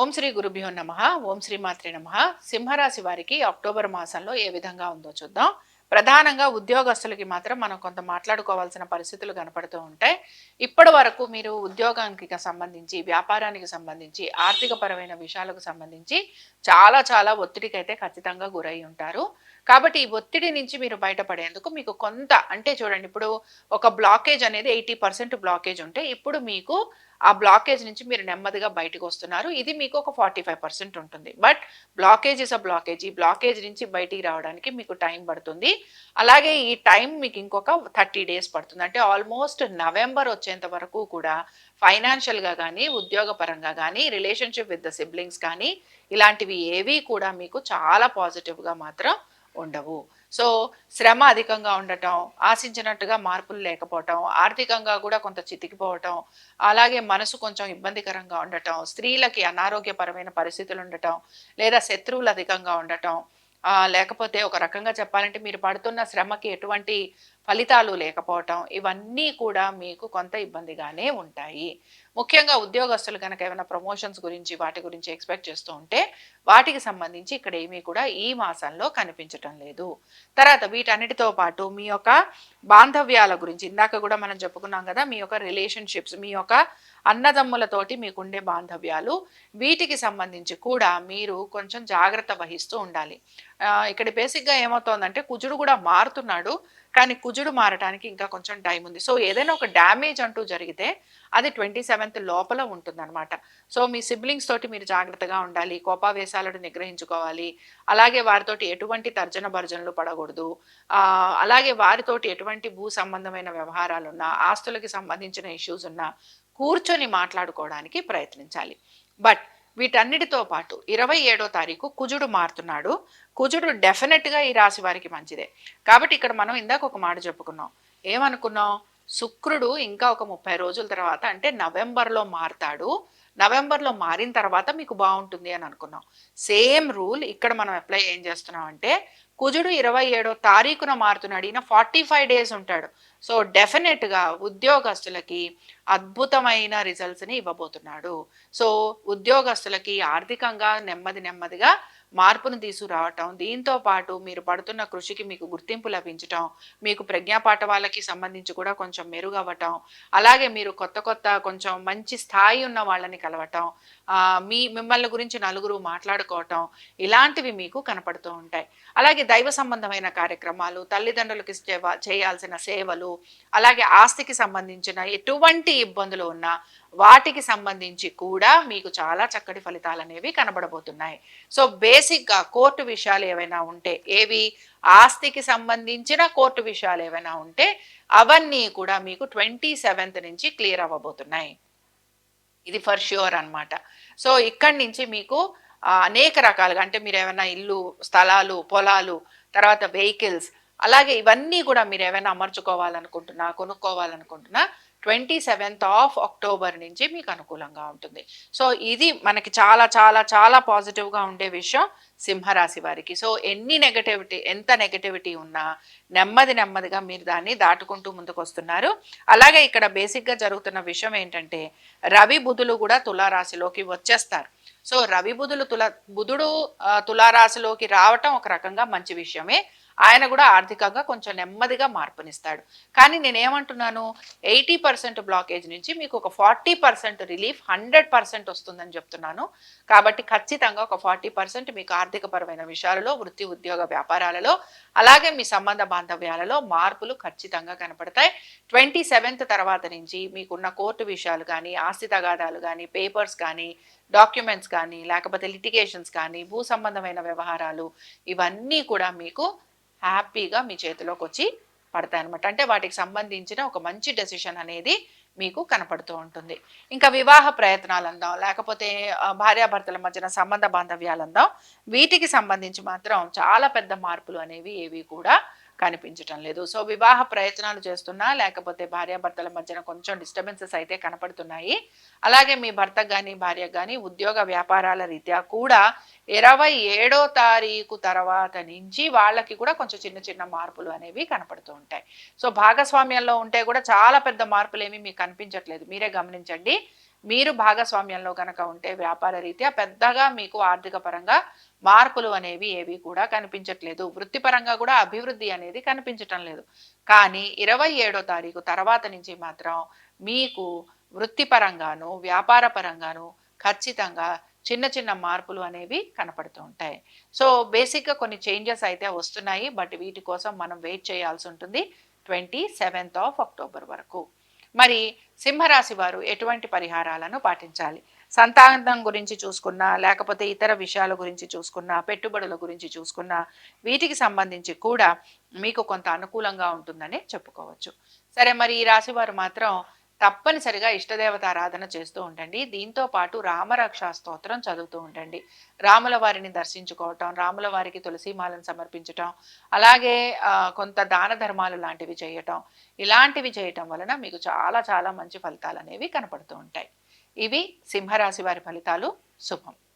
ఓం శ్రీ గురుభ్యో నమ ఓం శ్రీ మాత్రే నమ. సింహరాశి వారికి అక్టోబర్ మాసంలో ఏ విధంగా ఉందో చూద్దాం. ప్రధానంగా ఉద్యోగస్తులకి మాత్రం మనం కొంత మాట్లాడుకోవాల్సిన పరిస్థితులు కనపడుతూ ఉంటాయి. ఇప్పటి వరకు మీరు ఉద్యోగానికి సంబంధించి వ్యాపారానికి సంబంధించి ఆర్థికపరమైన విషయాలకు సంబంధించి చాలా చాలా ఒత్తిడికి అయితే ఖచ్చితంగా గురై ఉంటారు. కాబట్టి ఈ ఒత్తిడి నుంచి మీరు బయటపడేందుకు మీకు కొంత అంటే చూడండి ఇప్పుడు ఒక బ్లాకేజ్ అనేది ఎయిటీ పర్సెంట్ బ్లాకేజ్ ఉంటే ఇప్పుడు మీకు ఆ బ్లాకేజ్ నుంచి మీరు నెమ్మదిగా బయటకు వస్తున్నారు. ఇది మీకు ఒక ఫార్టీ ఫైవ్ పర్సెంట్ ఉంటుంది. But blockage is a blockage ఈ బ్లాకేజ్ నుంచి బయటికి రావడానికి మీకు టైం పడుతుంది. అలాగే ఈ టైం మీకు ఇంకొక థర్టీ డేస్ పడుతుంది. అంటే ఆల్మోస్ట్ నవంబర్ వచ్చేంత వరకు కూడా ఫైనాన్షియల్గా కానీ ఉద్యోగపరంగా కానీ రిలేషన్షిప్ విత్ ద సిబ్లింగ్స్ కానీ ఇలాంటివి ఏవి కూడా మీకు చాలా పాజిటివ్గా మాత్రం ఉండవు. సో శ్రమ అధికంగా ఉండటం ఆశించినట్టుగా మార్పులు లేకపోవటం ఆర్థికంగా కూడా కొంత చితికిపోవటం అలాగే మనసు కొంచెం ఇబ్బందికరంగా ఉండటం స్త్రీలకి అనారోగ్యపరమైన పరిస్థితులు ఉండటం లేదా శత్రువులు అధికంగా ఉండటం లేకపోతే ఒక రకంగా చెప్పాలంటే మీరు పడుతున్న శ్రమకి ఎటువంటి ఫలితాలు లేకపోవటం ఇవన్నీ కూడా మీకు కొంత ఇబ్బందిగానే ఉంటాయి. ముఖ్యంగా ఉద్యోగస్తులు కనుక ఏమైనా ప్రమోషన్స్ గురించి వాటి గురించి ఎక్స్పెక్ట్ చేస్తూ ఉంటే వాటికి సంబంధించి ఇక్కడ ఏమీ కూడా ఈ మాసంలో కనిపించటం లేదు. తర్వాత వీటన్నిటితో పాటు మీ యొక్క బాంధవ్యాల గురించి ఇందాక కూడా మనం చెప్పుకున్నాం కదా మీ యొక్క రిలేషన్షిప్స్ మీ యొక్క అన్నదమ్ములతోటి మీకుండే బాంధవ్యాలు వీటికి సంబంధించి కూడా మీరు కొంచెం జాగ్రత్త వహిస్తూ ఉండాలి. ఇక్కడ బేసిక్గా ఏమవుతోందంటే కుజుడు కూడా మారుతున్నాడు కానీ కుజుడు మారటానికి ఇంకా కొంచెం టైం ఉంది. సో ఏదైనా ఒక డ్యామేజ్ అంటూ జరిగితే అది ట్వంటీ సెవెంత్ లోపల ఉంటుందన్నమాట. సో మీ సిబ్లింగ్స్ తోటి మీరు జాగ్రత్తగా ఉండాలి కోపావేశాలను నిగ్రహించుకోవాలి అలాగే వారితోటి ఎటువంటి తర్జన భర్జనలు పడకూడదు అలాగే వారితోటి ఎటువంటి భూ సంబంధమైన వ్యవహారాలున్నా ఆస్తులకి సంబంధించిన ఇష్యూస్ ఉన్నా కూర్చొని మాట్లాడుకోవడానికి ప్రయత్నించాలి. బట్ వీటన్నిటితో పాటు ఇరవై ఏడో తారీఖు కుజుడు మారుతున్నాడు. కుజుడు డెఫినెట్గా ఈ రాశి వారికి మంచిదే. కాబట్టి ఇక్కడ మనం ఇందాక ఒక మాట చెప్పుకున్నాం. ఏమనుకున్నాం? శుక్రుడు ఇంకా ఒక ముప్పై రోజుల తర్వాత అంటే నవంబర్లో మారుతాడు. నవంబర్లో మారిన తర్వాత మీకు బాగుంటుంది అని అనుకున్నాం. సేమ్ రూల్ ఇక్కడ మనం అప్లై ఏం చేస్తున్నాం అంటే కుజుడు ఇరవై ఏడో తారీఖున మారుతున్నాడు. ఈయన ఫార్టీ ఫైవ్ డేస్ ఉంటాడు. సో డెఫినెట్గా ఉద్యోగస్తులకి అద్భుతమైన రిజల్ట్స్ని ఇవ్వబోతున్నాడు. సో ఉద్యోగస్తులకి ఆర్థికంగా నెమ్మది నెమ్మదిగా మార్పును తీసుకురావటం దీంతో పాటు మీరు పడుతున్న కృషికి మీకు గుర్తింపు లభించటం మీకు ప్రజ్ఞాపాఠ వాళ్ళకి సంబంధించి కూడా కొంచెం మెరుగవ్వటం అలాగే మీరు కొత్త కొత్త కొంచెం మంచి స్థాయి ఉన్న వాళ్ళని కలవటం మీ మిమ్మల్ని గురించి నలుగురు మాట్లాడుకోవటం ఇలాంటివి మీకు కనపడుతూ ఉంటాయి. అలాగే దైవ సంబంధమైన కార్యక్రమాలు తల్లిదండ్రులకి చేయాల్సిన సేవలు అలాగే ఆస్తికి సంబంధించిన ఎటువంటి ఇబ్బందులు ఉన్నా వాటికి సంబంధించి కూడా మీకు చాలా చక్కటి ఫలితాలు అనేవి కనబడబోతున్నాయి. సో బేసిక్గా కోర్టు విషయాలు ఏవైనా ఉంటే ఏవి? ఆస్తికి సంబంధించిన కోర్టు విషయాలు ఏవైనా ఉంటే అవన్నీ కూడా మీకు ట్వంటీ సెవెంత్ నుంచి క్లియర్ అవ్వబోతున్నాయి. ఇది ఫర్ ష్యూర్ అన్నమాట. సో ఇక్కడి నుంచి మీకు అనేక రకాలుగా అంటే మీరు ఏమైనా ఇల్లు స్థలాలు పొలాలు తర్వాత వెహికల్స్ అలాగే ఇవన్నీ కూడా మీరు ఏమైనా అమర్చుకోవాలనుకుంటున్నా కొనుక్కోవాలనుకుంటున్నా ట్వంటీ సెవెంత్ ఆఫ్ అక్టోబర్ నుంచి మీకు అనుకూలంగా ఉంటుంది. సో ఇది మనకి చాలా చాలా చాలా పాజిటివ్గా ఉండే విషయం సింహరాశి వారికి. సో ఎన్ని నెగటివిటీ ఎంత నెగటివిటీ ఉన్నా నెమ్మది నెమ్మదిగా మీరు దాన్ని దాటుకుంటూ ముందుకు వస్తున్నారు అలాగే ఇక్కడ బేసిక్గా జరుగుతున్న విషయం ఏంటంటే రవి బుధులు కూడా తులారాశిలోకి వచ్చేస్తారు. సో రవి బుధులు తుల బుధుడు తులారాశిలోకి రావటం ఒక రకంగా మంచి విషయమే. ఆయన కూడా ఆర్థికంగా కొంచెం నెమ్మదిగా మార్పునిస్తాడు. కానీ నేనేమంటున్నాను ఎయిటీ పర్సెంట్ బ్లాకేజ్ నుంచి మీకు ఒక forty percent relief hundred percent వస్తుందని చెప్తున్నాను. కాబట్టి ఖచ్చితంగా ఒక ఫార్టీ పర్సెంట్ మీకు ఆర్థికపరమైన విషయాలలో వృత్తి ఉద్యోగ వ్యాపారాలలో అలాగే మీ సంబంధ బాంధవ్యాలలో మార్పులు ఖచ్చితంగా కనపడతాయి. ట్వంటీ సెవెంత్ తర్వాత నుంచి మీకున్న కోర్టు విషయాలు కానీ ఆస్తి తగాదాలు కానీ పేపర్స్ కానీ డాక్యుమెంట్స్ కానీ లేకపోతే లిటిగేషన్స్ కానీ భూ సంబంధమైన వ్యవహారాలు ఇవన్నీ కూడా మీకు హ్యాపీగా మీ చేతిలోకి వచ్చి పడతాయి అనమాట అంటే వాటికి సంబంధించిన ఒక మంచి డెసిషన్ అనేది మీకు కనపడుతూ ఉంటుంది. ఇంకా వివాహ ప్రయత్నాలు అందాం లేకపోతే భార్యాభర్తల మధ్యన సంబంధ బాంధవ్యాలు అందాం వీటికి సంబంధించి మాత్రం చాలా పెద్ద మార్పులు అనేవి ఏవి కూడా కనిపించటం లేదు. సో వివాహ ప్రయత్నాలు చేస్తున్నా లేకపోతే భార్యాభర్తల మధ్యన కొంచెం డిస్టర్బెన్సెస్ అయితే కనపడుతున్నాయి. అలాగే మీ భర్త కానీ భార్య కానీ ఉద్యోగ వ్యాపారాల రీత్యా కూడా ఇరవై ఏడో తారీఖు తర్వాత నుంచి వాళ్ళకి కూడా కొంచెం చిన్న చిన్న మార్పులు అనేవి కనపడుతూ ఉంటాయి. సో భాగస్వామ్యంలో ఉంటే కూడా చాలా పెద్ద మార్పులు ఏమీ మీకు కనిపించట్లేదు. మీరే గమనించండి. మీరు భాగస్వామ్యంలో కనుక ఉంటే వ్యాపార రీత్యా పెద్దగా మీకు ఆర్థిక పరంగా మార్పులు అనేవి ఏవి కూడా కనిపించట్లేదు. వృత్తిపరంగా కూడా అభివృద్ధి అనేది కనిపించటం లేదు. కానీ ఇరవై ఏడో తారీఖు తర్వాత నుంచి మాత్రం మీకు వృత్తిపరంగాను వ్యాపార పరంగాను ఖచ్చితంగా చిన్న చిన్న మార్పులు అనేవి కనపడుతూ ఉంటాయి. సో బేసిక్గా కొన్ని చేంజెస్ అయితే వస్తున్నాయి. బట్ వీటి కోసం మనం వెయిట్ చేయాల్సి ఉంటుంది ట్వంటీ సెవెంత్ ఆఫ్ అక్టోబర్ వరకు. మరి సింహరాశి వారు ఎటువంటి పరిహారాలను పాటించాలి? సంతానం గురించి చూసుకున్నా లేకపోతే ఇతర విషయాల గురించి చూసుకున్నా పెట్టుబడుల గురించి చూసుకున్నా వీటికి సంబంధించి కూడా మీకు కొంత అనుకూలంగా ఉంటుందని చెప్పుకోవచ్చు. సరే మరి ఈ రాశి వారు మాత్రం తప్పనిసరిగా ఇష్టదేవత ఆరాధన చేస్తూ ఉండండి. దీంతో పాటు రామరక్షా స్తోత్రం చదువుతూ ఉండండి. రాముల వారిని దర్శించుకోవటం రాముల వారికి తులసిమాలను సమర్పించటం అలాగే కొంత దాన ధర్మాలు లాంటివి చేయటం ఇలాంటివి చేయటం వలన మీకు చాలా చాలా మంచి ఫలితాలు అనేవి కనపడుతూ ఉంటాయి. ఇవి సింహరాశి వారి ఫలితాలు. శుభం.